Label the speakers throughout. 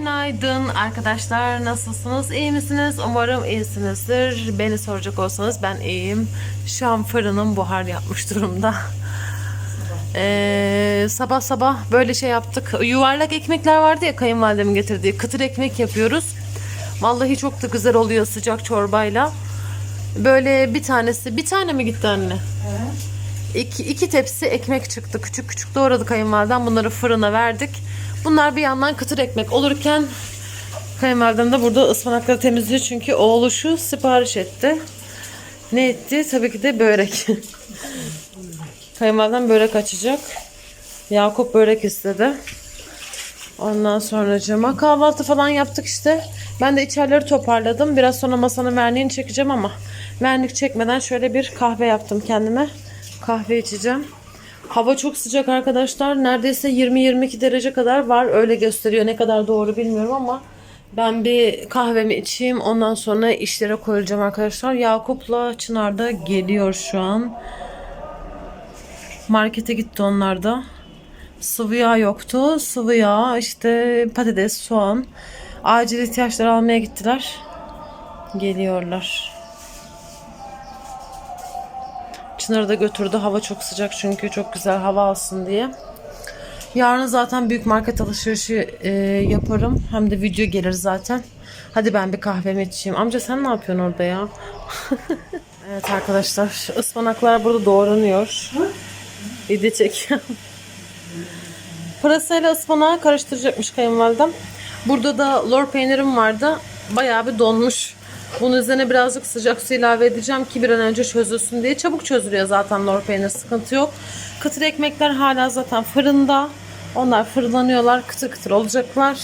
Speaker 1: Günaydın arkadaşlar. Nasılsınız? İyi misiniz? Umarım iyisinizdir. Beni soracak olsanız ben iyiyim. Şu an fırınım buhar yapmış durumda. Ee, sabah sabah böyle şey yaptık. Yuvarlak ekmekler vardı ya kayınvalidemin getirdiği. Kıtır ekmek yapıyoruz. Vallahi çok da güzel oluyor sıcak çorbayla. Böyle bir tanesi, bir tane mi gitti anne? İki, iki tepsi ekmek çıktı. Küçük küçük doğradı kayınvalidem. Bunları fırına verdik. Bunlar bir yandan kıtır ekmek olurken kayınvalidem de burada ıspanakları temizliyor. Çünkü oğlu şu sipariş etti. Ne etti? Tabii ki de börek. kayınvalidem börek açacak. Yakup börek istedi. Ondan sonra kahvaltı falan yaptık işte. Ben de içerileri toparladım. Biraz sonra masanın verniğini çekeceğim ama vernik çekmeden şöyle bir kahve yaptım kendime. Kahve içeceğim. Hava çok sıcak arkadaşlar. Neredeyse 20-22 derece kadar var. Öyle gösteriyor. Ne kadar doğru bilmiyorum ama ben bir kahvemi içeyim. Ondan sonra işlere koyulacağım arkadaşlar. Yakup'la Çınar da geliyor şu an. Markete gitti onlar da. Sıvı yağ yoktu. Sıvı yağ, işte patates, soğan. Acil ihtiyaçları almaya gittiler. Geliyorlar. Çınar'ı da götürdü. Hava çok sıcak çünkü çok güzel hava alsın diye. Yarın zaten büyük market alışverişi e, yaparım. Hem de video gelir zaten. Hadi ben bir kahvemi içeyim. Amca sen ne yapıyorsun orada ya? evet arkadaşlar. ıspanaklar burada doğranıyor. Video çekiyorum. Pırasayla ıspanağı karıştıracakmış kayınvalidem. Burada da lor peynirim vardı. Bayağı bir donmuş. Bunun üzerine birazcık sıcak su ilave edeceğim ki bir an önce çözülsün diye. Çabuk çözülüyor zaten lor peynir sıkıntı yok. Kıtır ekmekler hala zaten fırında. Onlar fırınlanıyorlar. Kıtır kıtır olacaklar.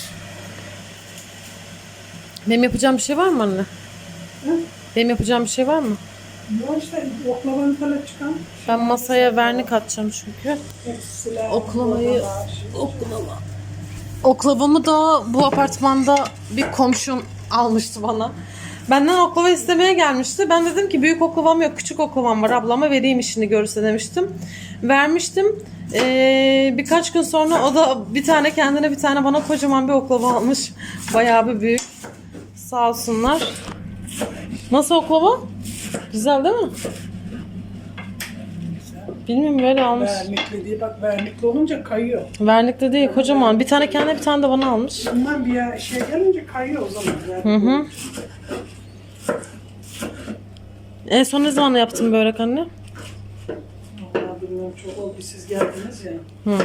Speaker 1: Benim yapacağım bir şey var mı anne? Benim yapacağım bir şey var mı?
Speaker 2: Bu işte oklavanın falan çıkan
Speaker 1: Ben masaya vernik atacağım çünkü. Oklamayı oklava. Oklavamı da bu apartmanda bir komşum almıştı bana. Benden oklava istemeye gelmişti. Ben dedim ki büyük oklavam yok, küçük oklavam var. Ablama vereyim işini görürse demiştim. Vermiştim. Ee, birkaç gün sonra o da bir tane kendine bir tane bana kocaman bir oklava almış. Bayağı bir büyük. Sağ olsunlar. Nasıl oklava? Güzel değil mi? Bilmiyorum böyle almış.
Speaker 2: Vernikli diye bak vernikli olunca kayıyor.
Speaker 1: Vernikli değil kocaman. Bir tane kendine bir tane de bana almış.
Speaker 2: Bunlar bir şey gelince kayıyor o zaman. Yani
Speaker 1: Hı hı. En son ne zaman yaptın börek anne?
Speaker 2: Vallahi bilmiyorum çok oldu siz geldiniz ya.
Speaker 1: Hı.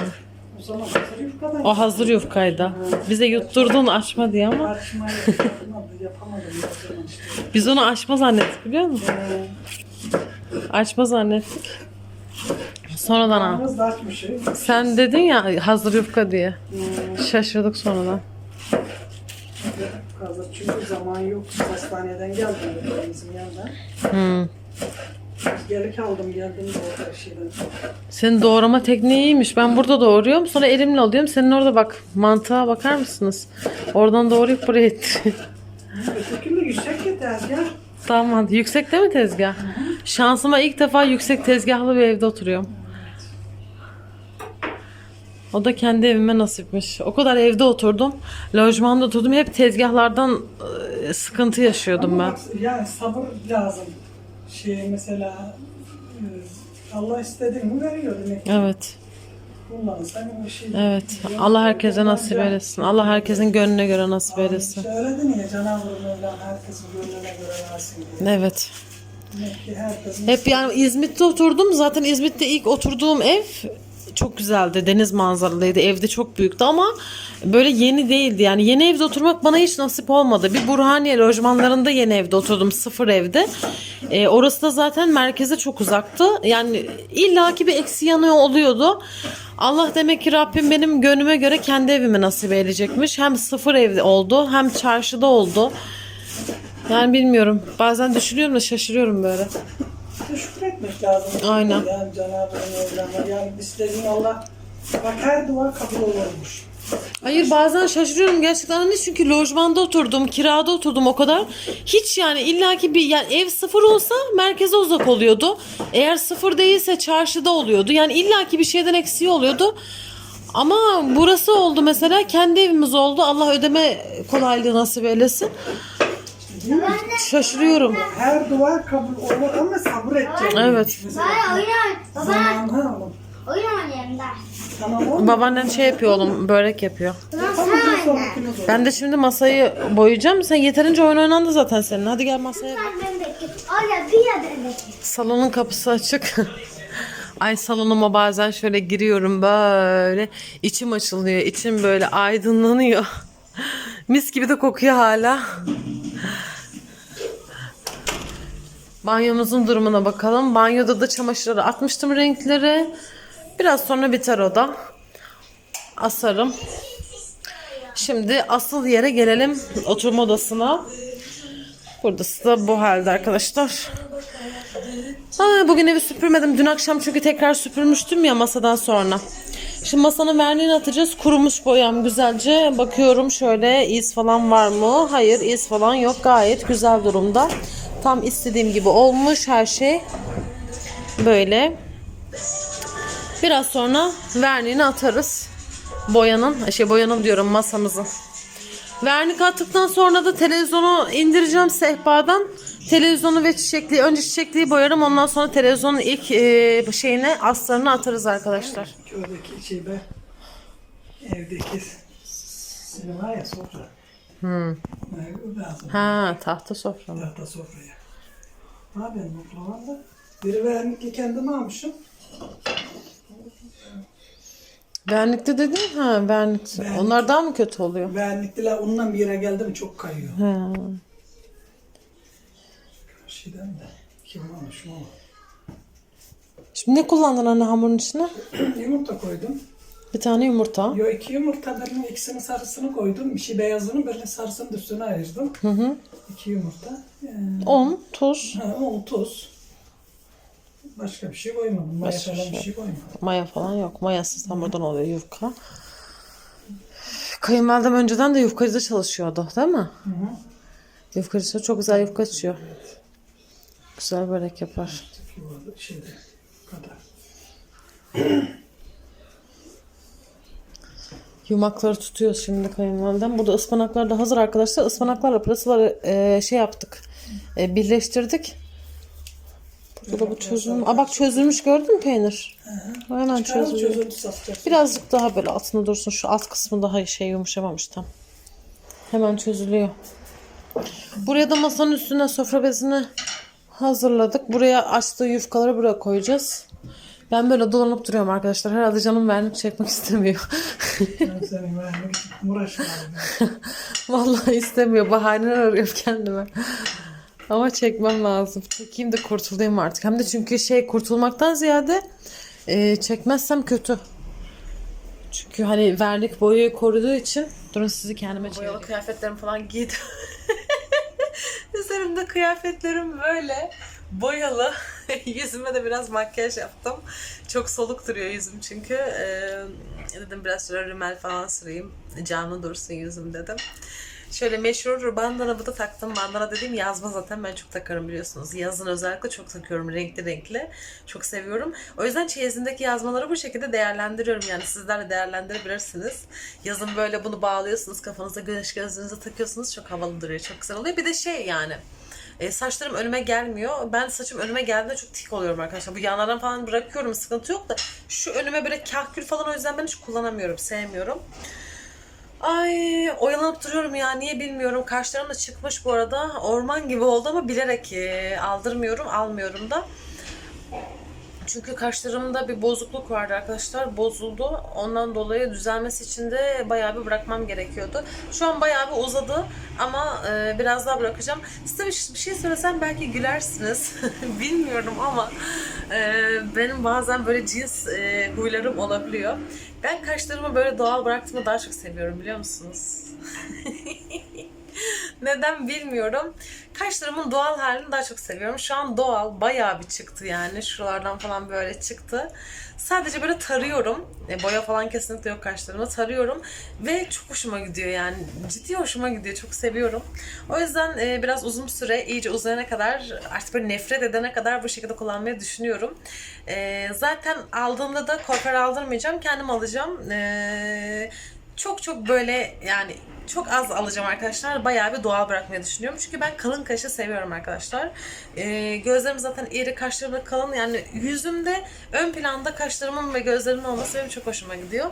Speaker 2: O zaman hazır yufkadan
Speaker 1: O hazır yufkaydı. Bize yutturdun açma diye ama
Speaker 2: Açmayı yapamadım, yapamadım o zaman işte.
Speaker 1: biz onu açma zannettik biliyor musun?
Speaker 2: Ee,
Speaker 1: Açma zannettik. Sonradan
Speaker 2: da açmışım.
Speaker 1: Sen dedin ya hazır yufka diye. Şaşırdık sonradan.
Speaker 2: Hazır çünkü zaman yok. Hastaneden geldim de bizim yandan.
Speaker 1: Hı.
Speaker 2: Gelik aldım geldim de orada şeyden.
Speaker 1: Senin doğrama tekniği iyiymiş. Ben burada doğruyorum. Sonra elimle alıyorum. Senin orada bak mantığa bakar mısınız? Oradan doğrayıp buraya etti.
Speaker 2: Ötekinde yüksek ya.
Speaker 1: Tamam. Yüksek değil mi tezgah? Şansıma ilk defa yüksek tezgahlı bir evde oturuyorum. O da kendi evime nasipmiş. O kadar evde oturdum. Lojmanda oturdum. Hep tezgahlardan e, sıkıntı yaşıyordum
Speaker 2: Ama
Speaker 1: ben.
Speaker 2: bak, Yani sabır lazım. Şey mesela e, Allah istediği mi veriyor demek ki.
Speaker 1: Evet.
Speaker 2: Kullanırsan o şey.
Speaker 1: Evet. Allah herkese nasip eylesin. Allah herkesin gönlüne göre nasip eylesin.
Speaker 2: İşte öyle değil ya Cenab-ı Mevlam herkesin gönlüne göre versin diye.
Speaker 1: Evet.
Speaker 2: Demek ki herkesin
Speaker 1: Hep yani İzmit'te oturdum. Zaten İzmit'te ilk oturduğum ev çok güzeldi. Deniz manzaralıydı. Evde çok büyüktü ama böyle yeni değildi. Yani yeni evde oturmak bana hiç nasip olmadı. Bir Burhaniye lojmanlarında yeni evde oturdum. Sıfır evde. Ee, orası da zaten merkeze çok uzaktı. Yani illaki bir eksi yanı oluyordu. Allah demek ki Rabbim benim gönlüme göre kendi evimi nasip edecekmiş. Hem sıfır evde oldu hem çarşıda oldu. Yani bilmiyorum. Bazen düşünüyorum da şaşırıyorum böyle.
Speaker 2: Şükretmek lazım.
Speaker 1: Aynen.
Speaker 2: Yani Cenab-ı Mevlam'a yani istediğin Allah bak her dua kabul olurmuş.
Speaker 1: Hayır bazen şaşırıyorum gerçekten anne çünkü lojmanda oturdum, kirada oturdum o kadar. Hiç yani illaki bir yani ev sıfır olsa merkeze uzak oluyordu. Eğer sıfır değilse çarşıda oluyordu. Yani illaki bir şeyden eksiği oluyordu. Ama burası oldu mesela kendi evimiz oldu. Allah ödeme kolaylığı nasip eylesin. Şaşırıyorum.
Speaker 2: Her dua kabul olur ama sabır edeceksin.
Speaker 1: Evet.
Speaker 3: Baba oyun. Baba
Speaker 2: zamanı
Speaker 3: oyun oynayalım.
Speaker 2: Tamam oğlum.
Speaker 1: Babaannen şey yapıyor oğlum börek yapıyor.
Speaker 3: Tamam sen oyna.
Speaker 1: Ben de şimdi masayı boyayacağım. Sen yeterince oyun oynandı zaten senin. Hadi gel masaya.
Speaker 3: Oraya bir ya.
Speaker 1: Salonun kapısı açık. Ay salonuma bazen şöyle giriyorum böyle. içim açılıyor. içim böyle aydınlanıyor. Mis gibi de kokuyor hala. Banyomuzun durumuna bakalım. Banyoda da çamaşırları atmıştım renkleri. Biraz sonra biter o da. Asarım. Şimdi asıl yere gelelim. Oturma odasına. Burası da bu halde arkadaşlar. Aa, bugün evi süpürmedim. Dün akşam çünkü tekrar süpürmüştüm ya masadan sonra. Şimdi masanın verniğini atacağız. Kurumuş boyam güzelce. Bakıyorum şöyle iz falan var mı? Hayır iz falan yok. Gayet güzel durumda. Tam istediğim gibi olmuş her şey. Böyle. Biraz sonra verniğini atarız. Boyanın, şey boyanın diyorum masamızın. Vernik attıktan sonra da televizyonu indireceğim sehpadan. Televizyonu ve çiçekliği, önce çiçekliği boyarım ondan sonra televizyonun ilk e, şeyine aslarını atarız arkadaşlar.
Speaker 2: Oradaki şeyde evdeki sinema ya.
Speaker 1: Hmm. Ha tahta sofra mı?
Speaker 2: Tahta sofraya. Ne yapayım mutfağım da? Biri vernikli kendim almışım.
Speaker 1: Vernikte dedin ha vernik. Onlar daha mı kötü oluyor?
Speaker 2: Vernikliler ondan bir yere geldi mi çok kayıyor.
Speaker 1: Ha.
Speaker 2: Şeyden de. Kim almış mı?
Speaker 1: Şimdi ne kullandın anne hamurun içine?
Speaker 2: Yumurta koydum.
Speaker 1: Bir tane yumurta.
Speaker 2: Yo iki yumurta birinin ikisinin sarısını koydum. Bir şey beyazını birinin sarısını da üstüne ayırdım.
Speaker 1: Hı hı.
Speaker 2: İki yumurta. Ee,
Speaker 1: Un, tuz,
Speaker 2: ha, un, tuz. Başka bir şey koymadım. Maya
Speaker 1: Başka
Speaker 2: falan
Speaker 1: bir şey
Speaker 2: şey koymadım.
Speaker 1: maya falan yok. Mayasız hamurdan oluyor yufka. Kayınvalidem önceden de yufkacıda çalışıyordu değil mi?
Speaker 2: Hı hı.
Speaker 1: Yufkacıda çok güzel yufka açıyor. Güzel börek yapar.
Speaker 2: Şeyde kadar.
Speaker 1: Yumakları tutuyor şimdi kayınvalidem. Burada ıspanaklar da hazır arkadaşlar. Ispanaklarla pırasaları e, şey yaptık. E, birleştirdik. Burada da bu çözülmüş. Aa bak çözülmüş gördün mü peynir? Hemen
Speaker 2: Çıkarın
Speaker 1: çözülüyor.
Speaker 2: çözüntü satacağız.
Speaker 1: Birazcık daha böyle altında dursun. Şu alt kısmı daha şey yumuşamamış tam. Hemen çözülüyor. Buraya da masanın üstüne sofra bezini hazırladık. Buraya açtığı yufkaları buraya koyacağız. Ben böyle dolanıp duruyorum arkadaşlar. Herhalde canım vernik çekmek istemiyor.
Speaker 2: Ben senin vernik uğraşma.
Speaker 1: Vallahi istemiyor. Bahaneler arıyorum kendime. Ama çekmem lazım. Çekeyim de kurtulayım artık. Hem de çünkü şey kurtulmaktan ziyade e, çekmezsem kötü. Çünkü hani vernik boyayı koruduğu için durun sizi kendime çekeyim. Boyalı kıyafetlerimi falan giydim. Üzerimde kıyafetlerim böyle boyalı. Yüzüme de biraz makyaj yaptım. Çok soluk duruyor yüzüm çünkü. Ee, dedim biraz şöyle rümel falan süreyim. Canlı dursun yüzüm dedim. Şöyle meşhur bandanamı da taktım. Bandana dediğim yazma zaten ben çok takarım biliyorsunuz. Yazın özellikle çok takıyorum renkli renkli. Çok seviyorum. O yüzden çeyizindeki yazmaları bu şekilde değerlendiriyorum. Yani sizler de değerlendirebilirsiniz. Yazın böyle bunu bağlıyorsunuz kafanıza güneş gözlüğünüze takıyorsunuz. Çok havalı duruyor. Çok güzel oluyor. Bir de şey yani e, saçlarım önüme gelmiyor. Ben saçım önüme geldiğinde çok tik oluyorum arkadaşlar. Bu yanlardan falan bırakıyorum sıkıntı yok da şu önüme böyle kahkül falan o yüzden ben hiç kullanamıyorum. Sevmiyorum. Ay oyalanıp duruyorum ya niye bilmiyorum. Kaşlarım da çıkmış bu arada. Orman gibi oldu ama bilerek e, aldırmıyorum, almıyorum da. Çünkü kaşlarımda bir bozukluk vardı arkadaşlar. Bozuldu. Ondan dolayı düzelmesi için de bayağı bir bırakmam gerekiyordu. Şu an bayağı bir uzadı ama e, biraz daha bırakacağım. Size bir, şey söylesem belki gülersiniz. Bilmiyorum ama e, benim bazen böyle cins e, huylarım olabiliyor. Ben kaşlarımı böyle doğal bıraktığımı daha çok seviyorum biliyor musunuz? Neden bilmiyorum. Kaşlarımın doğal halini daha çok seviyorum. Şu an doğal bayağı bir çıktı yani. Şuralardan falan böyle çıktı. Sadece böyle tarıyorum. E, boya falan kesinlikle yok kaşlarıma. Tarıyorum ve çok hoşuma gidiyor yani. Ciddi hoşuma gidiyor. Çok seviyorum. O yüzden e, biraz uzun süre iyice uzayana kadar artık böyle nefret edene kadar bu şekilde kullanmayı düşünüyorum. E, zaten aldığımda da kuaför aldırmayacağım. Kendim alacağım. E, çok çok böyle yani çok az alacağım arkadaşlar. Bayağı bir doğal bırakmayı düşünüyorum. Çünkü ben kalın kaşı seviyorum arkadaşlar. Ee, gözlerim zaten iri, kaşlarım da kalın. Yani yüzümde ön planda kaşlarımın ve gözlerimin olması benim çok hoşuma gidiyor.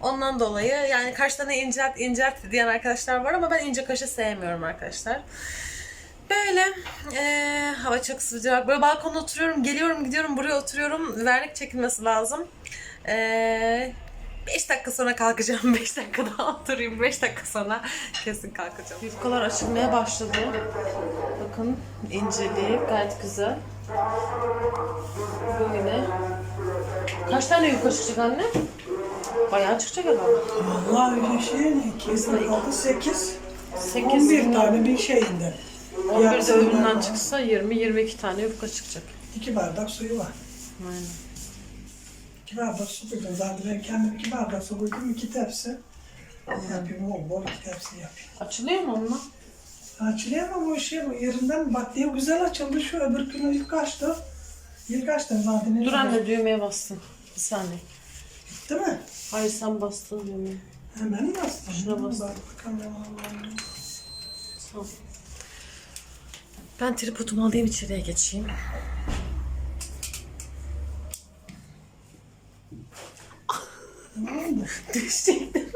Speaker 1: Ondan dolayı yani kaşlarını incelt incelt diyen arkadaşlar var ama ben ince kaşı sevmiyorum arkadaşlar. Böyle eee, hava çok sıcak. Böyle balkonda oturuyorum, geliyorum, gidiyorum, buraya oturuyorum. Vernik çekilmesi lazım. Eee 5 dakika sonra kalkacağım. 5 dakika daha oturayım. 5 dakika sonra kesin kalkacağım. Yufkalar açılmaya başladı. Bakın inceliği gayet güzel. Böyle. Kaç tane yufka çıkacak anne? Bayağı çıkacak herhalde.
Speaker 2: Vallahi öyle şey ne? 246, 8,
Speaker 1: 8
Speaker 2: 11 tane bir şeyinden.
Speaker 1: 11 de
Speaker 2: var.
Speaker 1: çıksa 20-22 tane yufka çıkacak.
Speaker 2: İki bardak suyu var.
Speaker 1: Aynen.
Speaker 2: İki bardak su koydum. Zaten ben kendim iki bardak su koydum. iki tepsi. Yapayım bol bol iki tepsi yapayım.
Speaker 1: Açılıyor mu onunla?
Speaker 2: Açılıyor ama bu şey bu yerinden bak diye güzel açıldı. Şu öbür gün ilk açtı. İlk açtım zaten.
Speaker 1: Dur anne düğmeye bastın. Bir saniye.
Speaker 2: Değil mi?
Speaker 1: Hayır sen bastın düğmeye.
Speaker 2: Hemen bastım?
Speaker 1: Şuna bastım.
Speaker 2: Bak bakalım.
Speaker 1: Ol. Ben tripodumu alayım içeriye geçeyim.
Speaker 2: Ne oldu?
Speaker 1: Düşecektim.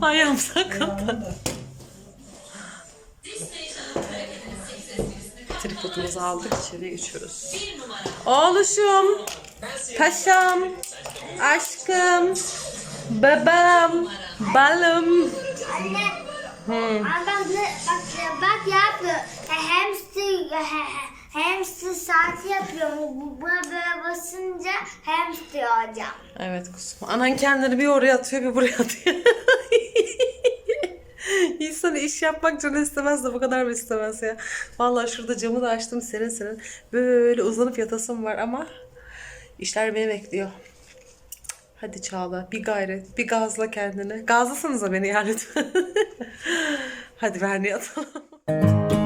Speaker 1: Ayağım sakat.
Speaker 2: Ayağını da.
Speaker 1: Tripodumuzu aldık içeriye geçiyoruz. Oğluşum, paşam, aşkım, babam, balım.
Speaker 3: Anne. Adam bak bak yapıyor. Hamster hamster saati yapıyor. Bu- Buna böyle basınca hamster olacak.
Speaker 1: Evet kuzum. Anan kendini bir oraya atıyor bir buraya atıyor. İnsan iş yapmak canı istemez de bu kadar mı istemez ya. Vallahi şurada camı da açtım serin serin. Böyle uzanıp yatasım var ama işler beni bekliyor. Hadi Çağla bir gayret bir gazla kendini. Gazlasanıza beni yani. Hadi ver yatalım.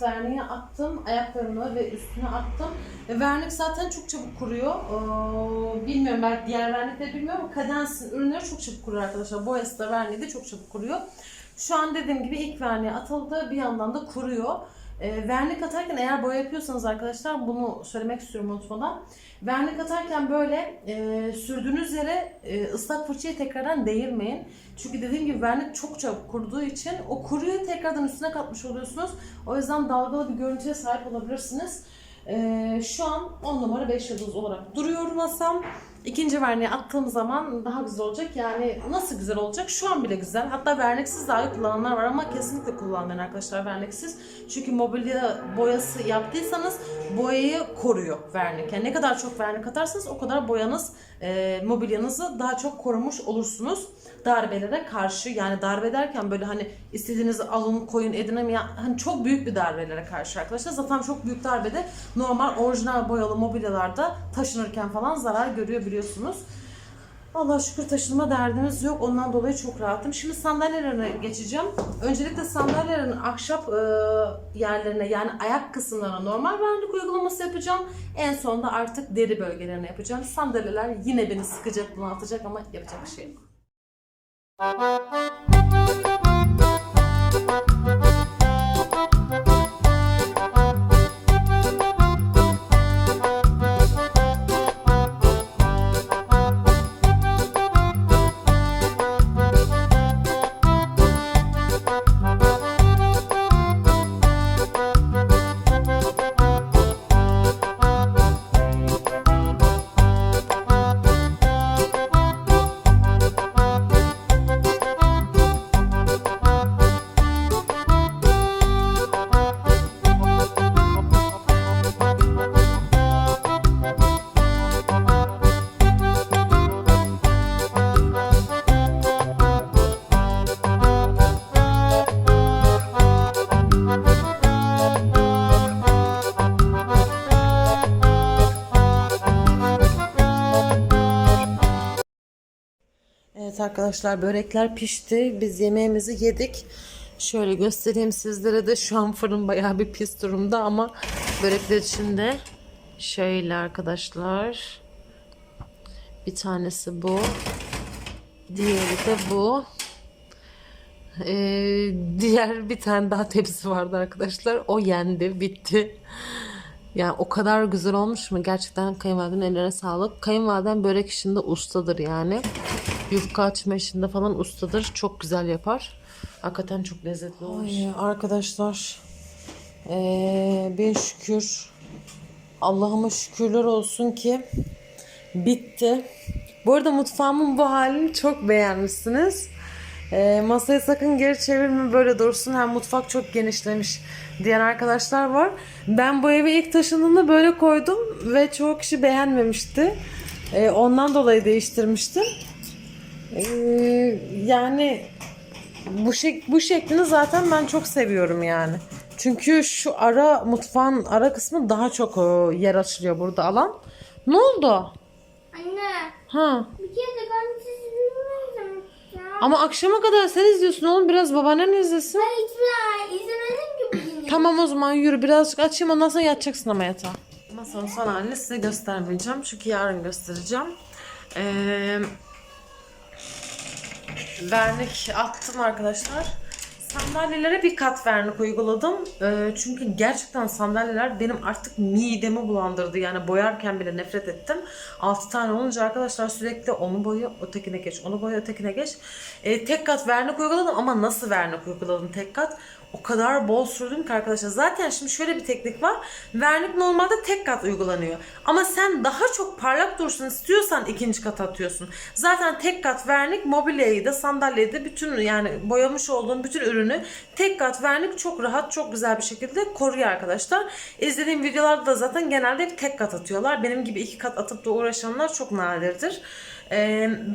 Speaker 1: kat verniği attım. Ayaklarını ve üstüne attım. E, Vernik zaten çok çabuk kuruyor. Ee, bilmiyorum ben diğer vernikleri bilmiyorum ama Cadence'in ürünleri çok çabuk kuruyor arkadaşlar. Boyası da verniği de çok çabuk kuruyor. Şu an dediğim gibi ilk verniği atıldı. Bir yandan da kuruyor. E, vernik atarken eğer boya yapıyorsanız arkadaşlar bunu söylemek istiyorum unutmadan. Vernik atarken böyle e, sürdüğünüz yere e, ıslak fırçayı tekrardan değirmeyin. Çünkü dediğim gibi vernik çok çabuk kuruduğu için o kuruyu tekrardan üstüne katmış oluyorsunuz. O yüzden dalgalı bir görüntüye sahip olabilirsiniz. E, şu an 10 numara 5 yıldız olarak duruyor masam. İkinci verniği attığım zaman daha güzel olacak. Yani nasıl güzel olacak? Şu an bile güzel. Hatta verniksiz dahi kullananlar var ama kesinlikle kullanmayın arkadaşlar verniksiz. Çünkü mobilya boyası yaptıysanız boyayı koruyor vernik. Yani ne kadar çok vernik atarsanız o kadar boyanız, e, mobilyanızı daha çok korumuş olursunuz. Darbelere karşı yani darbe derken böyle hani istediğinizi alın koyun edin ya- hani çok büyük bir darbelere karşı arkadaşlar. Zaten çok büyük darbede normal orijinal boyalı mobilyalarda taşınırken falan zarar görüyor biliyorsunuz. Allah şükür taşınma derdimiz yok. Ondan dolayı çok rahatım. Şimdi sandalyelerine geçeceğim. Öncelikle sandalyelerin ahşap e, yerlerine yani ayak kısımlarına normal vernik uygulaması yapacağım. En sonunda artık deri bölgelerine yapacağım. Sandalyeler yine beni sıkacak, bunaltacak ama yapacak bir şey yok. Arkadaşlar börekler pişti. Biz yemeğimizi yedik. Şöyle göstereyim sizlere de şu an fırın bayağı bir pis durumda ama börekler içinde şöyle arkadaşlar. Bir tanesi bu. Diğeri de bu. Ee, diğer bir tane daha tepsi vardı arkadaşlar. O yendi, bitti. Yani o kadar güzel olmuş mu? Gerçekten kayınvalidenin ellerine sağlık. Kayınvaliden börek işinde ustadır yani. Yufka açma işinde falan ustadır. Çok güzel yapar. Hakikaten çok lezzetli olmuş. arkadaşlar. Ee, bin şükür. Allah'ıma şükürler olsun ki bitti. Bu arada mutfağımın bu halini çok beğenmişsiniz. Ee, masayı sakın geri çevirme böyle dursun. Hem mutfak çok genişlemiş diyen arkadaşlar var. Ben bu eve ilk taşındığımda böyle koydum ve çoğu kişi beğenmemişti. Ee, ondan dolayı değiştirmiştim. Ee, yani bu şek bu şeklini zaten ben çok seviyorum yani. Çünkü şu ara mutfağın ara kısmı daha çok e, yer açılıyor burada alan. Ne oldu?
Speaker 3: Anne
Speaker 1: Ha.
Speaker 3: bir kere de ben sizi bilmiyorum ya.
Speaker 1: Ama akşama kadar sen izliyorsun oğlum biraz babaannen izlesin.
Speaker 3: Ben hiçbir izlemedim ki bugün.
Speaker 1: Tamam o zaman yürü birazcık açayım ondan sonra yatacaksın ama yatağa. Masanın son halini size göstermeyeceğim çünkü yarın göstereceğim. Ee, vernik attım arkadaşlar. Sandalyelere bir kat vernik uyguladım. Ee, çünkü gerçekten sandalyeler benim artık midemi bulandırdı. Yani boyarken bile nefret ettim. 6 tane olunca arkadaşlar sürekli onu boya, ötekine geç, onu boya, ötekine geç. Ee, tek kat vernik uyguladım ama nasıl vernik uyguladım tek kat? O kadar bol sürdüm ki arkadaşlar. Zaten şimdi şöyle bir teknik var. Vernik normalde tek kat uygulanıyor. Ama sen daha çok parlak dursun istiyorsan ikinci kat atıyorsun. Zaten tek kat vernik mobilyayı da sandalyeyi de bütün yani boyamış olduğun bütün ürünü tek kat vernik çok rahat çok güzel bir şekilde koruyor arkadaşlar. İzlediğim videolarda da zaten genelde tek kat atıyorlar. Benim gibi iki kat atıp da uğraşanlar çok nadirdir.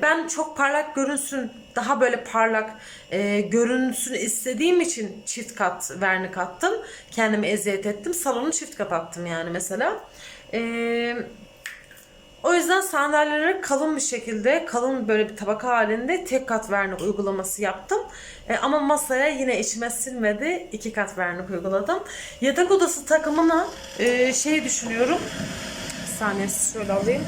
Speaker 1: Ben çok parlak görünsün, daha böyle parlak e, görünsün istediğim için çift kat vernik attım. Kendimi eziyet ettim. Salonu çift kat attım yani mesela. Ee, o yüzden sandalyelere kalın bir şekilde, kalın böyle bir tabaka halinde tek kat vernik uygulaması yaptım. E, ama masaya yine içime sinmedi. iki kat vernik uyguladım. Yatak odası takımına e, şey düşünüyorum. Bir saniye şöyle alayım.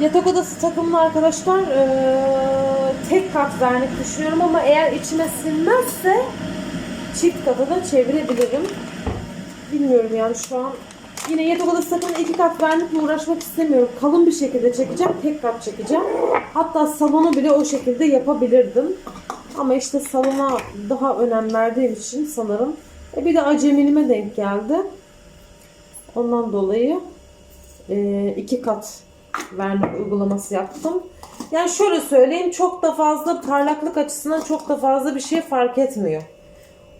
Speaker 1: Yatak odası takımlı arkadaşlar eee, tek kat vernik düşünüyorum ama eğer içime sinmezse çift kata da çevirebilirim. Bilmiyorum yani şu an. Yine yatak odası takımını iki kat vernikle uğraşmak istemiyorum. Kalın bir şekilde çekeceğim. Tek kat çekeceğim. Hatta salonu bile o şekilde yapabilirdim. Ama işte salona daha önem verdiğim için sanırım. E bir de acemiliğime denk geldi. Ondan dolayı e, iki kat vernik uygulaması yaptım. Yani şöyle söyleyeyim çok da fazla parlaklık açısından çok da fazla bir şey fark etmiyor.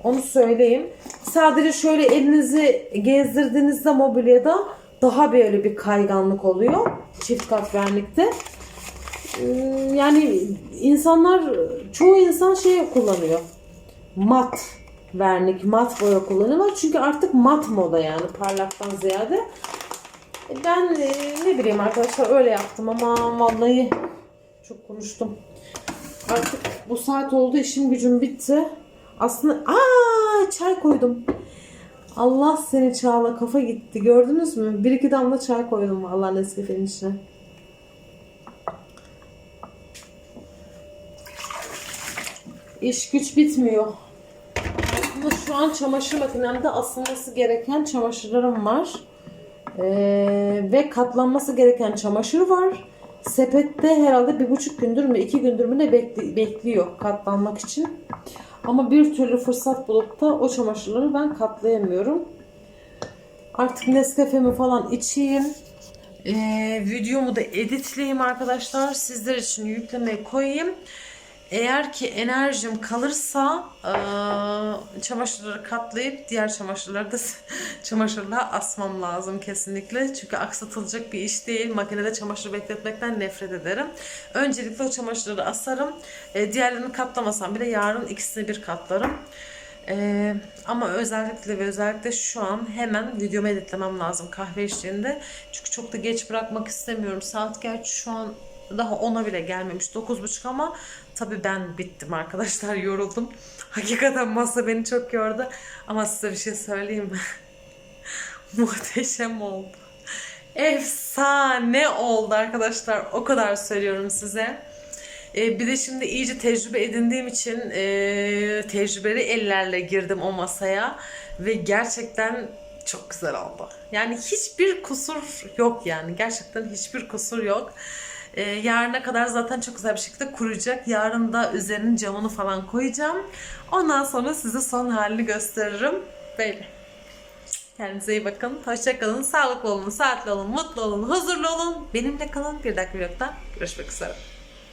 Speaker 1: Onu söyleyeyim. Sadece şöyle elinizi gezdirdiğinizde mobilyada daha böyle bir kayganlık oluyor. Çift kat vernikte. Ee, Yani insanlar, çoğu insan şey kullanıyor. Mat vernik, mat boya kullanıyorlar. Çünkü artık mat moda yani parlaktan ziyade. Ben e, ne bileyim arkadaşlar öyle yaptım ama vallahi çok konuştum. Artık bu saat oldu işim gücüm bitti. Aslında aa çay koydum. Allah seni çağla kafa gitti gördünüz mü? Bir iki damla çay koydum vallahi Nescafe'nin içine. İş güç bitmiyor. Aslında şu an çamaşır makinemde asılması gereken çamaşırlarım var. Ee, ve katlanması gereken çamaşır var. Sepette herhalde bir buçuk gündür mü iki gündür mü ne bekli- bekliyor katlanmak için. Ama bir türlü fırsat bulup da o çamaşırları ben katlayamıyorum. Artık Nescafe'mi falan içeyim. Ee, videomu da editleyeyim arkadaşlar. Sizler için yüklemeye koyayım. Eğer ki enerjim kalırsa eee, çamaşırları katlayıp diğer çamaşırları da çamaşırlığa asmam lazım kesinlikle. Çünkü aksatılacak bir iş değil. Makinede çamaşır bekletmekten nefret ederim. Öncelikle o çamaşırları asarım. E, diğerlerini katlamasam bile yarın ikisini bir katlarım. E, ama özellikle ve özellikle şu an hemen videomu editlemem lazım kahve eşliğinde. Çünkü çok da geç bırakmak istemiyorum. Saat gerçi şu an Daha ona bile gelmemiş 9.30 ama tabii ben bittim arkadaşlar yoruldum. Hakikaten masa beni çok yordu. Ama size bir şey söyleyeyim mi? Muhteşem oldu. Efsane oldu arkadaşlar. O kadar söylüyorum size. Ee, bir de şimdi iyice tecrübe edindiğim için e, tecrübeli ellerle girdim o masaya ve gerçekten çok güzel oldu. Yani hiçbir kusur yok yani. Gerçekten hiçbir kusur yok. Ee, yarına kadar zaten çok güzel bir şekilde kuruyacak. Yarın da üzerinin camını falan koyacağım. Ondan sonra size son halini gösteririm. Böyle. Kendinize iyi bakın. Hoşçakalın. Sağlıklı olun, saatli olun, mutlu olun, huzurlu olun. Benimle kalın. Bir dakika vlogda görüşmek üzere.